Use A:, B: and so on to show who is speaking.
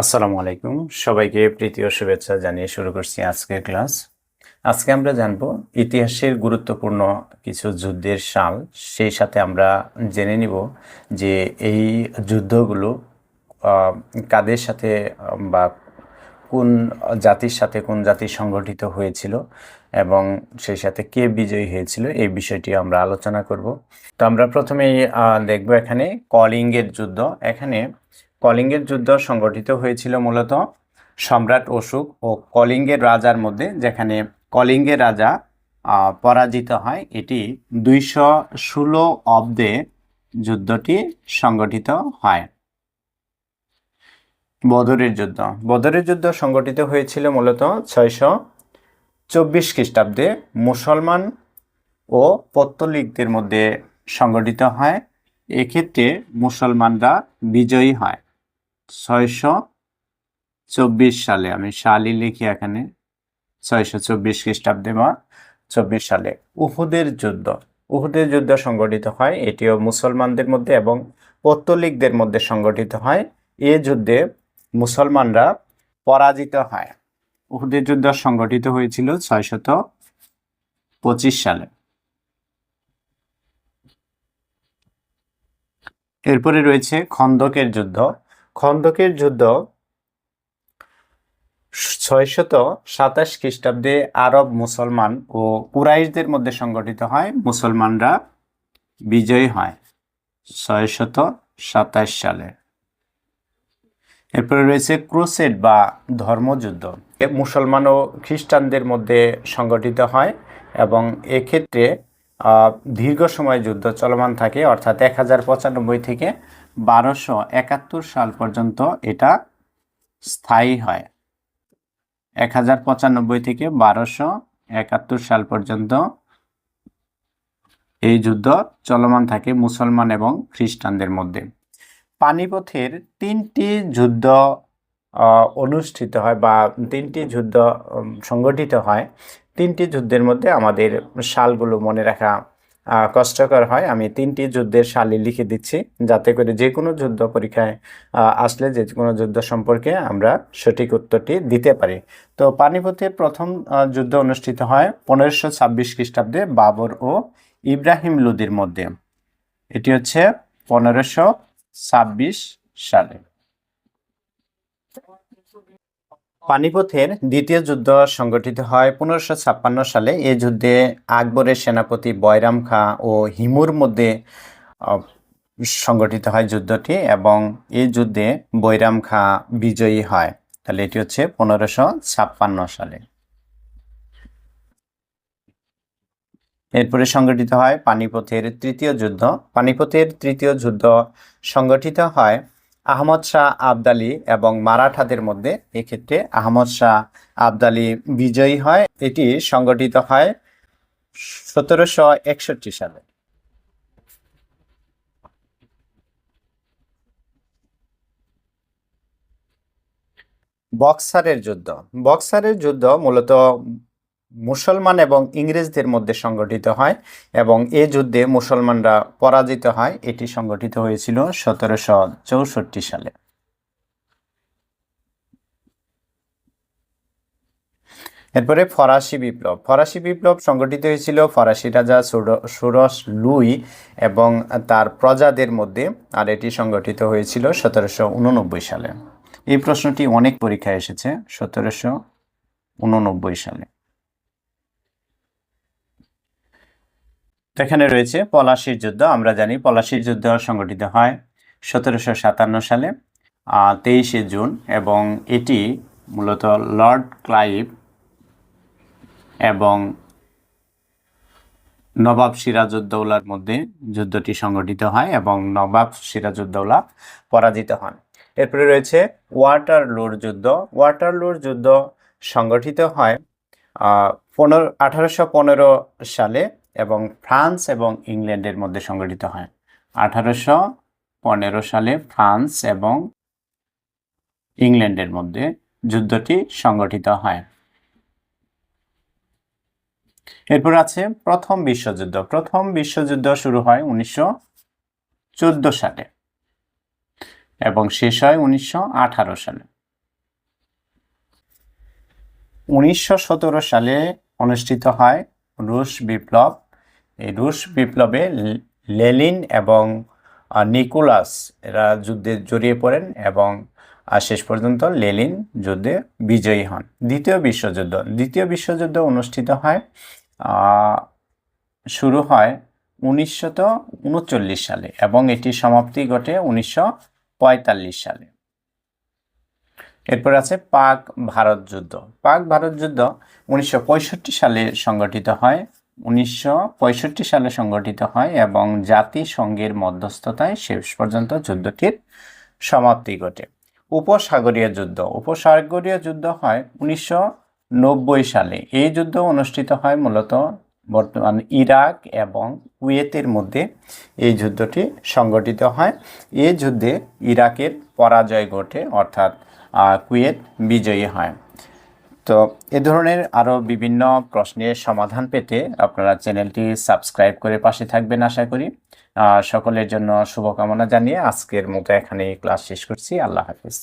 A: আসসালামু আলাইকুম। সবাইকে প্রীতি ও শুভেচ্ছা জানিয়ে শুরু করছি আজকের ক্লাস। আজকে আমরা জানব ইতিহাসের গুরুত্বপূর্ণ কিছু যুদ্ধের সাল। সেই সাথে আমরা জেনে নিব যে এই যুদ্ধগুলো কাদের সাথে, বা কোন জাতির সাথে কোন জাতি সংগঠিত হয়েছিল এবং সেই সাথে কে বিজয়ী হয়েছিল, এই বিষয়টি আমরা আলোচনা করব। তো আমরা প্রথমেই দেখব এখানে কলিঙ্গের যুদ্ধ। এখানে কলিঙ্গের যুদ্ধ সংগঠিত হয়েছিল মূলত সম্রাট অশোক ও কলিঙ্গের রাজার মধ্যে, যেখানে কলিঙ্গের রাজা পরাজিত হয়। এটি দুইশো ষোলো অব্দে যুদ্ধটি সংগঠিত হয়। বদরের যুদ্ধ। বদরের যুদ্ধ সংগঠিত হয়েছিল মূলত ছয়শো চব্বিশ খ্রিস্টাব্দে। মুসলমান ও পত্তলিকদের মধ্যে সংগঠিত হয়। এক্ষেত্রে মুসলমানরা বিজয়ী হয়। ছয়শো চব্বিশ সালে, আমি সালই লিখি এখানে, ছয়শো চব্বিশ খ্রিস্টাব্দে বা চব্বিশ সালে। উহুদের যুদ্ধ উহুদের যুদ্ধ সংগঠিত হয়, এটিও মুসলমানদের মধ্যে এবং পত্তলিকদের মধ্যে সংগঠিত হয়। এ যুদ্ধে মুসলমানরা পরাজিত হয়। উহুদের যুদ্ধ সংগঠিত হয়েছিল ছয়শত পঁচিশ সালে। এরপরে রয়েছে খন্দকের যুদ্ধ। খন্দকের যুদ্ধ ছয়শত সাতাশ খ্রিস্টাব্দে আরব মুসলমান ও কুরাইশদের মধ্যে সংগঠিত হয়। মুসলমানরা বিজয়ী হয় ছয়শত সাতাশ সালে। এরপরে রয়েছে ক্রুসেড বা ধর্মযুদ্ধ। মুসলমান ও খ্রিস্টানদের মধ্যে সংগঠিত হয় এবং এক্ষেত্রে দীর্ঘ সময় যুদ্ধ চলমান থাকে, অর্থাৎ এক হাজার পঁচানব্বই থেকে বারোশো একাত্তর সাল পর্যন্ত এটা স্থায়ী হয়। এক হাজার পঁচানব্বই থেকে বারোশো একাত্তর সাল পর্যন্ত এই যুদ্ধ চলমান থাকে মুসলমান এবং খ্রিস্টানদের মধ্যে। পানিপথের তিনটি যুদ্ধ অনুষ্ঠিত হয় বা তিনটি যুদ্ধ সংগঠিত হয়। তিনটি যুদ্ধের মধ্যে আমাদের সালগুলো মনে রাখা কষ্টকর হয়। আমি তিনটি যুদ্ধের সালই লিখে দিচ্ছি যাতে করে যে কোনো যুদ্ধ পরীক্ষায় আসলে যে কোনো যুদ্ধ সম্পর্কে আমরা সঠিক উত্তরটি দিতে পারি। তো পানিপথের প্রথম যুদ্ধ অনুষ্ঠিত হয় পনেরোশো ছাব্বিশ খ্রিস্টাব্দে বাবর ও ইব্রাহিম লোদির মধ্যে। এটি হচ্ছে পনেরোশো ছাব্বিশ সালে। পানিপথের দ্বিতীয় যুদ্ধ সংগঠিত হয় পনেরোশো ছাপ্পান্ন সালে। এই যুদ্ধে আকবরের সেনাপতি বয়রাম খাঁ ও হিমুর মধ্যে সংগঠিত হয় যুদ্ধটি এবং এই যুদ্ধে বৈরাম খাঁ বিজয়ী হয়। তাহলে এটি হচ্ছে পনেরোশো ছাপ্পান্ন সালে। এরপরে সংগঠিত হয় পানিপথের তৃতীয় যুদ্ধ। পানিপথের তৃতীয় যুদ্ধ সংগঠিত হয় আহমদ শাহ আবদালি এবং মারাঠাদের মধ্যে এক্ষেত্রে আহমদ শাহ আবদালি বিজয়ী হয়। এটি সংগঠিত হয় সতেরোশো একষট্টি সালে। বক্সারের যুদ্ধ। বক্সারের যুদ্ধ মূলত মুসলমান এবং ইংরেজদের মধ্যে সংগঠিত হয় এবং এ যুদ্ধে মুসলমানরা পরাজিত হয়। এটি সংগঠিত হয়েছিল সতেরোশো চৌষট্টি সালে। এরপরে ফরাসি বিপ্লব। ফরাসি বিপ্লব সংগঠিত হয়েছিল ফরাসি রাজা সুর- সুরস লুই এবং তার প্রজাদের মধ্যে, আর এটি সংগঠিত হয়েছিল সতেরোশো উননব্বই সালে। এই প্রশ্নটি অনেক পরীক্ষায় এসেছে, সতেরোশো উননব্বই সালে। তো এখানে রয়েছে পলাশির যুদ্ধ, আমরা জানি পলাশির যুদ্ধ সংগঠিত হয় সতেরোশো সাতান্ন সালে তেইশে জুন, এবং এটি মূলত লর্ড ক্লাইভ এবং নবাব সিরাজউদ্দৌলার মধ্যে যুদ্ধটি সংগঠিত হয় এবং নবাব সিরাজউদ্দৌলা পরাজিত হন। এরপরে রয়েছে ওয়াটারলুর যুদ্ধ। ওয়াটারলুর যুদ্ধ সংগঠিত হয় পনেরো, আঠারোশো পনেরো সালে এবং ফ্রান্স এবং ইংল্যান্ডের মধ্যে সংগঠিত হয়। আঠারোশো পনেরো সালে ফ্রান্স এবং ইংল্যান্ডের মধ্যে যুদ্ধটি সংগঠিত হয়। এরপর আছে প্রথম বিশ্বযুদ্ধ। প্রথম বিশ্বযুদ্ধ শুরু হয় উনিশশো চোদ্দ সালে এবং শেষ হয় উনিশশো আঠারো সালে। উনিশশো সতেরো সালে অনুষ্ঠিত হয় রুশ বিপ্লব এই রুশ বিপ্লবে লেলিন এবং নিকোলাস এরা যুদ্ধে জড়িয়ে পড়েন এবং শেষ পর্যন্ত লেলিন যুদ্ধে বিজয়ী হন। দ্বিতীয় বিশ্বযুদ্ধ দ্বিতীয় বিশ্বযুদ্ধ অনুষ্ঠিত হয় শুরু হয় উনচল্লিশ সালে এবং এটি সমাপ্তি ঘটে উনিশশো পঁয়তাল্লিশ সালে। এরপর আছে পাক ভারত যুদ্ধ। পাক ভারত যুদ্ধ উনিশশো পঁয়ষট্টি সালে সংগঠিত হয় উনিশশো পঁয়ষট্টি সালে সংগঠিত হয় এবং জাতিসংঘের মধ্যস্থতায় শেষ পর্যন্ত যুদ্ধটির সমাপ্তি ঘটে। উপসাগরীয় যুদ্ধ। উপসাগরীয় যুদ্ধ হয় উনিশশো নব্বই সালে। এই যুদ্ধ অনুষ্ঠিত হয় মূলত বর্তমান ইরাক এবং কুয়েতের মধ্যে এই যুদ্ধটি সংগঠিত হয়। এই যুদ্ধে ইরাকের পরাজয় ঘটে, অর্থাৎ কুয়েত বিজয়ী হয়। তো এ ধরনের আরও বিভিন্ন প্রশ্নের সমাধান পেতে আপনারা চ্যানেলটি সাবস্ক্রাইব করে পাশে থাকবেন আশা করি। সকলের জন্য শুভকামনা জানিয়ে আজকের মতো এখানে ক্লাস শেষ করছি। আল্লাহ হাফিজ।